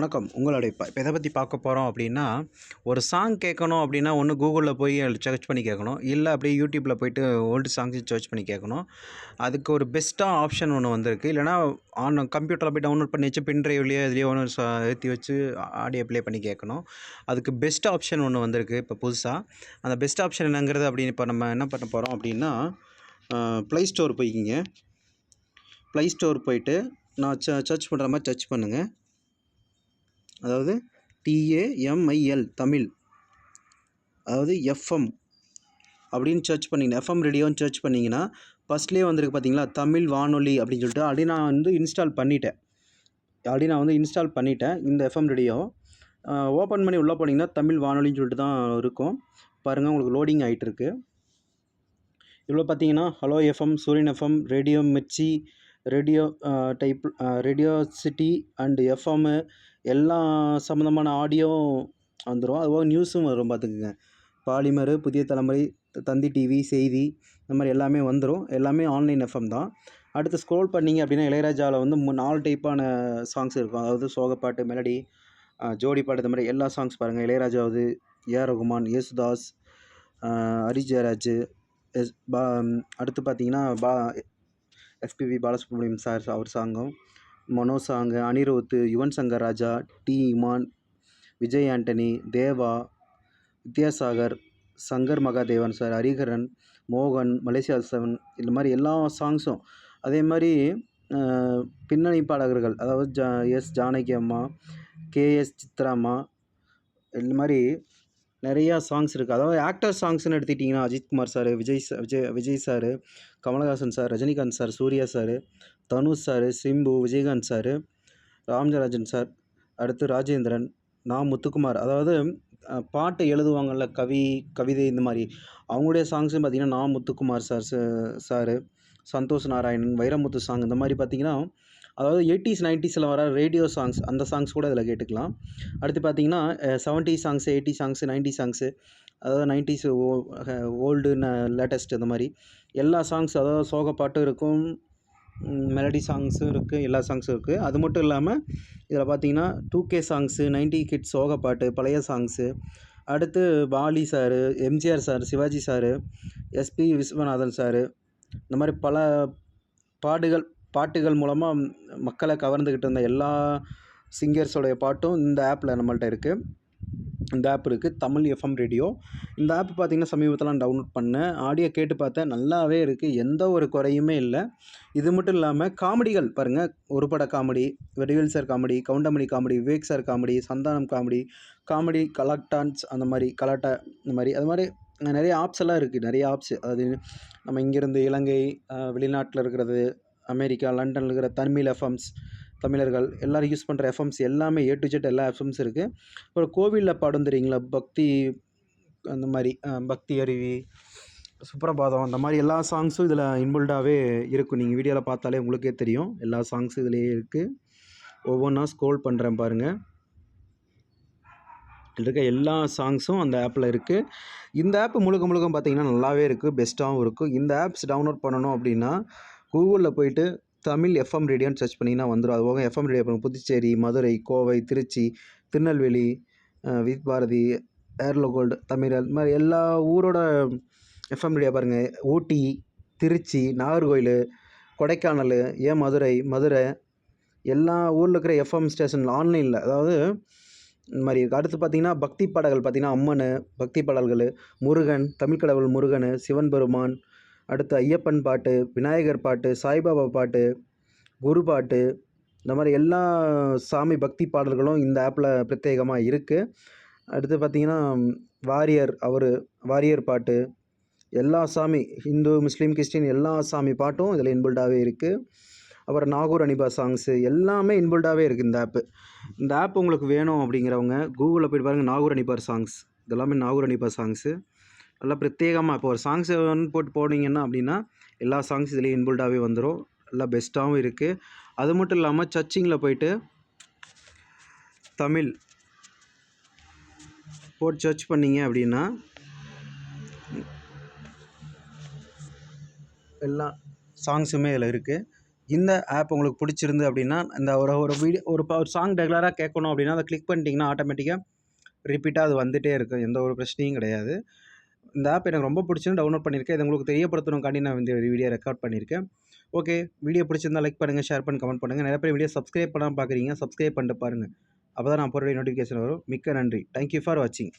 வணக்கம். உங்களுடைய இப்போ எதை பற்றி பார்க்க போகிறோம் அப்படின்னா ஒரு சாங் கேட்கணும் அப்படின்னா ஒன்று கூகுளில் போய் சர்ச் பண்ணி கேட்கணும். இல்லை அப்படியே யூடியூப்பில் போயிட்டு ஓல்டு சாங்ஸ் சர்ச் பண்ணி கேட்கணும். அதுக்கு ஒரு பெஸ்ட்டாக ஆப்ஷன் ஒன்று வந்திருக்கு. இல்லைனா ஆன் கம்ப்யூட்டரில் போய் டவுன்லோட் பண்ணி வச்சு பின் ட்ரைவ்லேயே இதுலேயே ஒன்று ஏற்றி வச்சு ஆடியோ ப்ளே பண்ணி கேட்கணும். அதுக்கு பெஸ்ட் ஆப்ஷன் ஒன்று வந்திருக்கு இப்போ புதுசாக அந்த பெஸ்ட் ஆப்ஷன் என்னங்கிறது அப்படின்னு இப்போ நம்ம என்ன பண்ண போகிறோம் அப்படின்னா ப்ளே ஸ்டோர் போய்க்கிங்க. ப்ளே ஸ்டோர் போயிட்டு நான் ச சர்ச் பண்ணுற மாதிரி சர்ச் பண்ணுங்கள் அதாவது டிஏஎம்ஐஎல் தமிழ். அதாவது எஃப்எம் அப்படின்னு சர்ச் பண்ணிங்கன்னா எஃப்எம் ரேடியோன்னு சர்ச் பண்ணிங்கன்னா ஃபஸ்ட்லேயே வந்திருக்கு பார்த்தீங்களா தமிழ் வானொலி அப்படின்னு சொல்லிட்டு. அப்படி நான் வந்து இன்ஸ்டால் பண்ணிட்டேன். அப்படி நான் வந்து இன்ஸ்டால் பண்ணிட்டேன் இந்த எஃப்எம் ரேடியோ ஓப்பன் பண்ணி உள்ளே போனீங்கன்னா தமிழ் வானொலின்னு சொல்லிட்டு தான் இருக்கும். பாருங்கள் உங்களுக்கு லோடிங் ஆகிட்டுருக்கு இவ்வளோ பார்த்தீங்கன்னா hello FM Suryan FM radio Mirchi radio type radio city and FM எல்லா சம்மந்தமான ஆடியோவும் வந்துடும் அதுபோக நியூஸும் வரும் பார்த்துக்குங்க. பாலிமர் புதிய தலைமுறை தந்தி டிவி செய்தி இந்த மாதிரி எல்லாமே வந்துடும் எல்லாமே ஆன்லைன் எஃப்எம் தான். அடுத்து ஸ்க்ரோல் பண்ணிங்க அப்படின்னா இளையராஜாவில் வந்து மு நாலு டைப்பான சாங்ஸ் இருக்கும். அதாவது சோகப்பாட்டு மெலடி ஜோடி பாட்டு இந்த மாதிரி எல்லா சாங்ஸ் பாருங்கள் இளையராஜாவது ஏ ரகுமான் யேசுதாஸ் ஹரிஜயராஜ் எஸ் பா அடுத்து பார்த்தீங்கன்னா பா எஸ்பிவி பாலசுப்ரமணியம் சார் அவர் சாங்கும் மனோ அனிருத்து யுவன் சங்கர் ராஜா டி. இமான் விஜய் ஆண்டனி தேவா வித்யாசாகர் சங்கர் மகாதேவன் சார் ஹரிஹரன் மோகன் மலேசியா செவன் இந்த மாதிரி எல்லா சாங்ஸும். அதே மாதிரி பின்னணி பாடகர்கள் அதாவது ஜா எஸ். ஜானகி அம்மா கேஎஸ் சித்ராம்மா இந்த மாதிரி நிறையா சாங்ஸ் இருக்குது அதாவது ஆக்டர் சாங்ஸ்னு எடுத்துக்கிட்டிங்கன்னா Ajithkumar sir Vijay sir Vijay Vijay sir Kamalahasan sir Rajinikanth sir Suriya sir Dhanush sir Simbu Vijayakanth sir Ramarajan sir அடுத்து ராஜேந்திரன் நா. முத்துக்குமார். அதாவது பாட்டை எழுதுவாங்கள்ல கவி கவிதை இந்த மாதிரி. அவங்களுடைய சாங்ஸும் பார்த்திங்கன்னா நா. Muthukumar sir sir Santhosh Narayanan Vairamuthu song இந்த மாதிரி பார்த்திங்கன்னா அதாவது எயிட்டிஸ் நைன்ட்டீஸில் வர ரேடியோ சாங்ஸ் அந்த சாங்ஸ் கூட இதில் கேட்டுக்கலாம். அடுத்து பார்த்திங்கன்னா seventy songs eighty songs ninety songs அதாவது நைன்ட்டீஸ் ஓ ஓல்டு லேட்டஸ்ட் இந்த மாதிரி. எல்லா சாங்ஸ் அதாவது சோக பாட்டும் இருக்கும். மெலடி சாங்ஸும் இருக்குது எல்லா சாங்ஸும் இருக்குது அது மட்டும் இல்லாமல் இதில் பார்த்தீங்கன்னா two K songs ninety kids சோக பாட்டு பழைய சாங்ஸு அடுத்து poly sir MGR sir Sivaji sir SP Viswanathan sir. இந்த மாதிரி பல பாடுகள் பாட்டுகள் மூலமாக மக்களை கவர்ந்துக்கிட்டு இருந்த எல்லா சிங்கர்ஸோடைய பாட்டும் இந்த ஆப்பில் நம்மள்ட்ட இருக்குது இந்த ஆப் இருக்குது தமிழ் எஃப்எம் ரேடியோ இந்த ஆப் பார்த்திங்கன்னா சமீபத்தில் நான் டவுன்லோட் பண்ணேன். ஆடியோ கேட்டு பார்த்தேன். நல்லாவே இருக்குது எந்த ஒரு குறையுமே இல்லை. இது மட்டும் இல்லாமல் காமெடிகள் பாருங்கள் ஒரு பட comedy Vadivel sir comedy Goundamani comedy Vivek sir comedy Santhanam comedy comedy கலாட்டான்ஸ் அந்த மாதிரி கலாட்டா இந்த மாதிரி. அது மாதிரி நிறைய ஆப்ஸ் எல்லாம் இருக்குது நிறைய ஆப்ஸ் அது நம்ம இங்கேருந்து இலங்கை வெளிநாட்டில் இருக்கிறது அமெரிக்கா லண்டனில் இருக்கிற தமிழ் எஃப்எம்ஸ் தமிழர்கள் எல்லோரும் யூஸ் பண்ணுற எஃப்எம்ஸ் எல்லாமே ஏ டு ஜெட் எல்லா எஃப்எம்ஸ் இருக்குது அப்புறம் கோவிலில் பாடும் தெரியுங்களா? பக்தி அந்த மாதிரி பக்தி அருவி சுப்ரபாதம் அந்த மாதிரி எல்லா சாங்ஸும் இதில் இன்பில்டாகவே இருக்கும். நீங்கள் வீடியோவில் பார்த்தாலே உங்களுக்கே தெரியும். எல்லா சாங்ஸும் இதிலேயே இருக்குது ஒவ்வொன்றா ஸ்க்ரோல் பண்ணுறேன் பாருங்கள் இருக்க எல்லா சாங்ஸும் அந்த ஆப்பில் இருக்குது இந்த ஆப் முழுக்க முழுக்க பார்த்தீங்கன்னா நல்லாவே இருக்குது பெஸ்ட்டாகவும் இருக்கும். இந்த ஆப்ஸ் டவுன்லோட் பண்ணணும் அப்படின்னா கூகுளில் போயிட்டு தமிழ் எஃப்எம் ரேடியோன்னு சர்ச் பண்ணிங்கன்னா வந்துடும் அது போக எஃப்எம் ரேடியோ பண்ணுங்க புதுச்சேரி மதுரை கோவை திருச்சி திருநெல்வேலி வித் பாரதி ஏர்லோ கோல்டு தமிழ் இந்த மாதிரி எல்லா ஊரோட எஃப்எம் ரேடியோ பாருங்கள் ஊட்டி திருச்சி நாகர்கோயில் கொடைக்கானல் ஏன் மதுரை மதுரை எல்லா ஊரில் இருக்கிற எஃப்எம் ஸ்டேஷன் ஆன்லைனில் அதாவது இந்த மாதிரி அடுத்து பார்த்திங்கன்னா பக்தி பாடல்கள் பார்த்திங்கன்னா அம்மன் பக்தி பாடல்கள் முருகன் தமிழ் கடவுள் முருகன் சிவன் பெருமான் அடுத்து ஐயப்பன் பாட்டு விநாயகர் பாட்டு சாய்பாபா பாட்டு குரு பாட்டு இந்த மாதிரி எல்லா சாமி பக்தி பாடல்களும் இந்த ஆப்பில் பிரத்யேகமாக இருக்குது அடுத்து பார்த்திங்கன்னா வாரியர் அவர் வாரியர் பாட்டு எல்லா சாமி ஹிந்து முஸ்லீம் கிறிஸ்டின் எல்லா சாமி பாட்டும் இதில் இன்பில்டாகவே இருக்குது அப்புறம் நாகூர் அனிபா சாங்ஸு எல்லாமே இன்பில்டாகவே இருக்குது இந்த ஆப்பு. இந்த ஆப் உங்களுக்கு வேணும் அப்படிங்கிறவங்க கூகுளில் போய்ட்டு பாருங்கள் நாகூர் அனிபார் சாங்ஸ் இதெல்லாமே நாகூர் அனிபா சாங்ஸு நல்லா பிரத்யேகமாக இப்போ ஒரு சாங்ஸ் போட்டு போனீங்கன்னா அப்படின்னா எல்லா சாங்ஸ் இதுலேயும் இன்பில்டாகவே வந்துடும் நல்லா பெஸ்ட்டாகவும் இருக்குது அது மட்டும் இல்லாமல் சர்ச்சிங்கில் போயிட்டு தமிழ் போட்டு சர்ச் பண்ணிங்க அப்படின்னா எல்லா சாங்ஸுமே இதில் இருக்குது இந்த ஆப் உங்களுக்கு பிடிச்சிருந்து அப்படின்னா இந்த ஒரு ஒரு வீடியோ ஒரு ஒரு சாங் ரெகுலராக கேட்கணும் அப்படின்னா அதை கிளிக் பண்ணிட்டீங்கன்னா ஆட்டோமேட்டிக்காக ரிப்பீட்டாக அது வந்துகிட்டே இருக்கும். எந்த ஒரு பிரச்சனையும் கிடையாது. இந்த ஆப் எனக்கு ரொம்ப பிடிச்சிருந்து டவுன்லோட் பண்ணியிருக்கேன். இது உங்களுக்கு தெரியப்படுத்தணுக்காண்டி நான் இந்த வீடியோ ரெக்கார்ட் பண்ணியிருக்கேன். ஓகே வீடியோ பிடிச்சிருந்தா லைக் பண்ணுங்கள் ஷேர் பண்ணி கமெண்ட் பண்ணுங்கள் நிறைய பேர் வீடியோ சப்ஸ்கிரைப் பண்ணாமல் பார்க்குறீங்க சப்ஸ்கிரைப் பண்ணிட்டு பாருங்கள் அப்போ தான் நான் போகிற நோட்டிஃபிகேஷன் வரும். மிக்க நன்றி. தேங்க்யூ ஃபார் வாட்சிங்